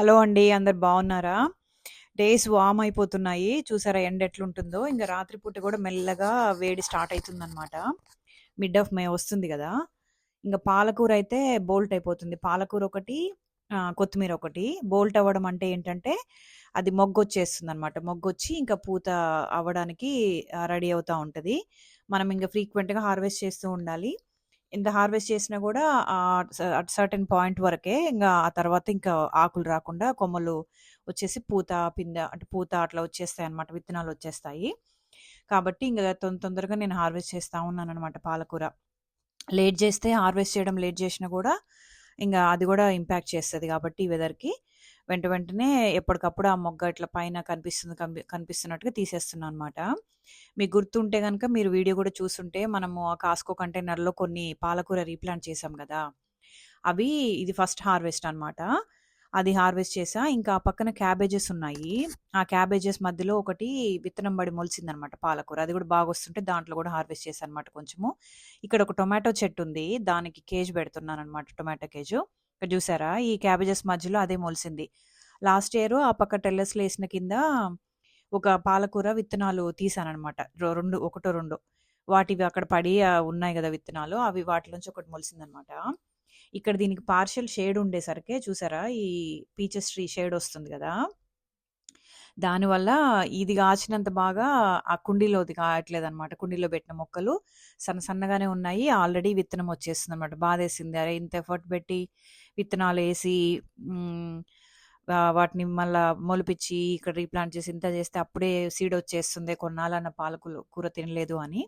Hello అండి. అందరు బాగున్నారా? డేస్ వామ్ అయిపోతున్నాయి. చూసారా ఎండ ఎట్లుంటుందో. ఇంకా రాత్రిపూట కూడా మెల్లగా వేడి స్టార్ట్ అయితుందనమాట. మిడ్ ఆఫ్ మే వస్తుంది కదా ఇంకా పాలకూర అయితే బోల్ట్ అయిపోతుంది. పాలకూర ఒకటి, కొత్తిమీర ఒకటి. బోల్ట్ అవ్వడం అంటే ఏంటంటే, అది మొగ్గొచ్చేస్తుందనమాట. మొగ్గొచ్చి ఇంకా పూత అవ్వడానికి రెడీ అవుతూ ఉంటుంది మనం ఇంకా ఫ్రీక్వెంట్‌గా హార్వెస్ట్ చేస్తూ ఉండాలి. ఇంత హార్వెస్ట్ చేసినా కూడా అట్ సర్టెన్ పాయింట్ వరకే. ఇంకా ఆ తర్వాత ఇంకా ఆకులు రాకుండా కొమ్మలు వచ్చేసి పూత, పిందె అంటే పూత అట్లా వచ్చేస్తాయి అన్నమాట విత్తనాలు వచ్చేస్తాయి కాబట్టి ఇంకా తొందరగా నేను హార్వెస్ట్ చేస్తా ఉన్నాననమాట పాలకూర. లేట్ చేస్తే హార్వెస్ట్ చేయడం లేట్ చేసినా కూడా ఇంకా అది కూడా ఇంపాక్ట్ చేస్తుంది కాబట్టి ఈ వెదర్‌కి వెంట వెంటనే ఎప్పటికప్పుడు ఆ మొగ్గ ఇట్లా పైన కనిపిస్తుంది కనిపిస్తున్నట్టుగా తీసేస్తున్నాను అనమాట. మీకు గుర్తుంటే కనుక మీరు వీడియో కూడా చూసుంటే మనము ఆ కాస్కో కంటైనర్‌లో కొన్ని పాలకూర రీప్లాంట్ చేశాం కదా అవి ఇది ఫస్ట్ హార్వెస్ట్ అనమాట. అది హార్వెస్ట్ చేసా ఇంకా ఆ పక్కన క్యాబేజెస్ ఉన్నాయి. ఆ క్యాబేజెస్ మధ్యలో ఒకటి విత్తనం బడి మొలిసిందనమాట పాలకూర. అది కూడా బాగా వస్తుంటే దాంట్లో కూడా హార్వెస్ట్ చేశా అనమాట కొంచెము. ఇక్కడ ఒక టొమాటో చెట్టు ఉంది దానికి కేజ్ పెడుతున్నాననమాట టొమాటో కేజు. ఇక్కడ చూసారా? ఈ క్యాబేజెస్ మధ్యలో అదే మొలిసింది. లాస్ట్ ఇయర్ ఆ పక్క టెర్రస్‌లో వేసిన కింద ఒక పాలకూర విత్తనాలు తీసానమాట రెండు ఒకటో రెండో. వాటివి అక్కడ పడి ఉన్నాయి కదా విత్తనాలు. అవి వాటిలోంచి ఒకటి మొలిసిందనమాట. ఇక్కడ దీనికి పార్షల్ షేడ్ ఉండేసరికి చూసారా? ఈ పీచెస్ ట్రీ షేడ్ వస్తుంది కదా దానివల్ల ఇది కాచినంత బాగా ఆ కుండీలోది కాయట్లేదనమాట. కుండీలో పెట్టిన మొక్కలు సన్న సన్నగానే ఉన్నాయి. ఆల్రెడీ విత్తనం వచ్చేస్తుంది అనమాట బాధేసింది. అరే! ఇంత ఎఫర్ట్ పెట్టి విత్తనాలు వేసి వాటిని మళ్ళా మొలిపించి ఇక్కడ రీప్లాంట్ చేసి ఇంత చేస్తే అప్పుడే సీడ్ వచ్చేస్తుంది. కొన్నాళ్ళన్న పాలకులు కూర తినలేదు అని.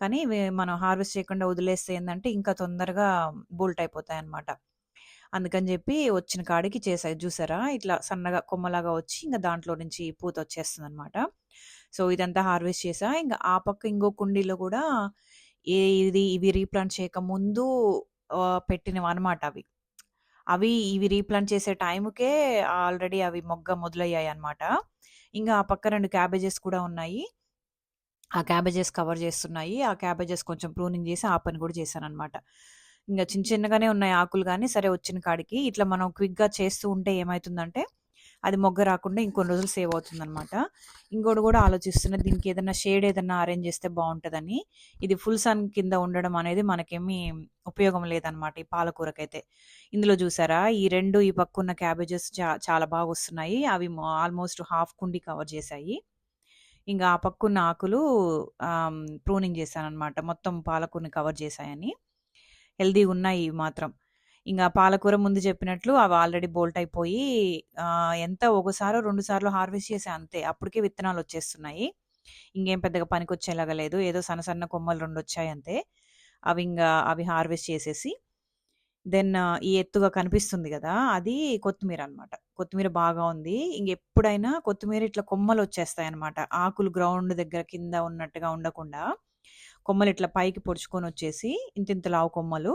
కానీ మనం హార్వెస్ట్ చేయకుండా వదిలేస్తే ఏంటంటే ఇంకా తొందరగా బోల్ట్ అయిపోతాయి అన్నమాట అందుకని చెప్పి వచ్చిన కాడికి చేసాయి చూసారా? ఇట్లా సన్నగా కొమ్మలాగా వచ్చి ఇంకా దాంట్లో నుంచి పూత వచ్చేస్తుంది అనమాట సో, ఇదంతా హార్వెస్ట్ చేసా ఇంకా ఆ పక్క ఇంకో కుండీలో కూడా ఏ ఇది ఇవి రీప్లాంట్ చేయక ముందు పెట్టినవి అనమాట అవి. అవి ఇవి రీప్లాంట్ చేసే టైంకే ఆల్రెడీ అవి మొగ్గ మొదలయ్యాయన్నమాట. ఇంకా ఆ పక్క రెండు క్యాబేజెస్ కూడా ఉన్నాయి. ఆ క్యాబేజెస్ కవర్ చేస్తున్నాయి. ఆ క్యాబేజెస్ కొంచెం ప్రూనింగ్ చేసి ఆ పని కూడా చేశాననమాట. ఇంకా చిన్న చిన్నగానే ఉన్నాయి ఆకులు కానీ సరే వచ్చిన కాడికి ఇట్లా మనం క్విక్‌గా చేస్తూ ఉంటే ఏమవుతుందంటే అది మొగ్గ రాకుండా ఇంకొన్ని రోజులు సేవ్ అవుతుందనమాట. ఇంకోటి కూడా ఆలోచిస్తున్నా దీనికి ఏదైనా షేడ్ ఏదైనా అరేంజ్ చేస్తే బాగుంటుందని ఇది ఫుల్ సన్ కింద ఉండడం అనేది మనకేమీ ఉపయోగం లేదనమాట ఈ పాలకూరకైతే. ఇందులో చూసారా? ఈ రెండు ఈ పక్కున్న క్యాబేజెస్ చా చాలా బాగా వస్తున్నాయి అవి ఆల్మోస్ట్ హాఫ్ కుండీ కవర్ చేశాయి. ఇంకా ఆ పక్కున్న ఆకులు ప్రూనింగ్ చేశానన్నమాట మొత్తం పాలకూరని కవర్ చేశాయని. హెల్దీ ఉన్నాయి మాత్రం. ఇంకా పాలకూర ముందు చెప్పినట్లు అవి ఆల్రెడీ బోల్ట్ అయిపోయి ఎంత ఒకసారో, రెండు సార్లు హార్వెస్ట్ చేసే అంతే. అప్పటికే విత్తనాలు వచ్చేస్తున్నాయి ఇంకేం పెద్దగా పనికొచ్చేలాగా లేదు. ఏదో సన్న సన్న కొమ్మలు రెండు వచ్చాయి అంతే. అవి ఇంకా అవి హార్వెస్ట్ చేసేసి దెన్ ఈ ఎత్తుగా కనిపిస్తుంది కదా అది కొత్తిమీర అనమాట. కొత్తిమీర బాగా ఉంది. ఇంగెప్పుడైనా కొత్తిమీర ఇట్లా కొమ్మలు వచ్చేస్తాయి అనమాట ఆకులు గ్రౌండ్ దగ్గర కింద ఉన్నట్టుగా ఉండకుండా, కొమ్మలు ఇట్లా పైకి పొడుచుకొని వచ్చేసి ఇంత ఇంత లావు కొమ్మలు.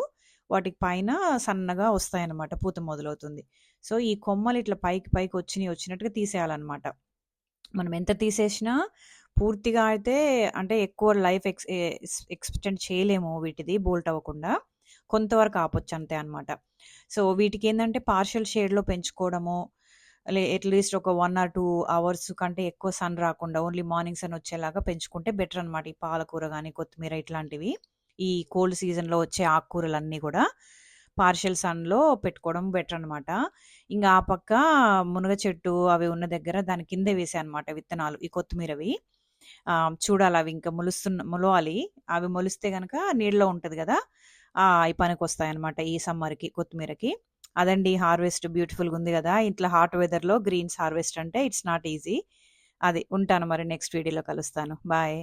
వాటికి పైన సన్నగా వస్తాయన్నమాట. పూత మొదలవుతుంది. సో, ఈ కొమ్మలు ఇట్లా పైకి పైకి వచ్చినాయి వచ్చినట్టుగా తీసేయాలన్నమాట. మనం ఎంత తీసేసినా పూర్తిగా అయితే అంటే ఎక్కువ లైఫ్ ఎక్స్ ఎక్స్‌టెండ్ చేయలేము వీటిది బోల్ట్ అవ్వకుండా. కొంతవరకు ఆపొచ్చు అంతే అనమాట. సో, వీటికి ఏంటంటే పార్షియల్ షేడ్‌లో పెంచుకోవడము, లే అట్‌లీస్ట్ ఒక వన్ ఆర్ టూ అవర్స్ కంటే ఎక్కువ సన్ రాకుండా ఓన్లీ మార్నింగ్ సన్ వచ్చేలాగా పెంచుకుంటే బెటర్ అనమాట. ఈ పాలకూర కానీ కొత్తిమీర ఇట్లాంటివి. ఈ కోల్డ్ సీజన్‌లో వచ్చే ఆకుకూరలన్నీ కూడా పార్షియల్ సన్‌లో పెట్టుకోవడం బెటర్ అనమాట. ఇంకా ఆ పక్క మునగ చెట్టు అవి ఉన్న దగ్గర దాని కిందే వేసా అనమాట విత్తనాలు ఈ కొత్తిమీరవి. చూడాలి అవి ఇంకా మొలుస్తున్న మొలవాలి. అవి మొలిస్తే కనుక నీడలో ఉంటుంది కదా ఆ! వస్తాయి పనికొస్తాయన్నమాట ఈ సమ్మర్‌కి కొత్తిమీరకి. అదండి హార్వెస్ట్ బ్యూటిఫుల్‌గుంది కదా ఇట్లా హాట్ వెదర్‌లో గ్రీన్స్ హార్వెస్ట్ అంటే ఇట్స్ నాట్ ఈజీ. అది. ఉంటాను మరి నెక్స్ట్ వీడియోలో కలుస్తాను. బాయ్.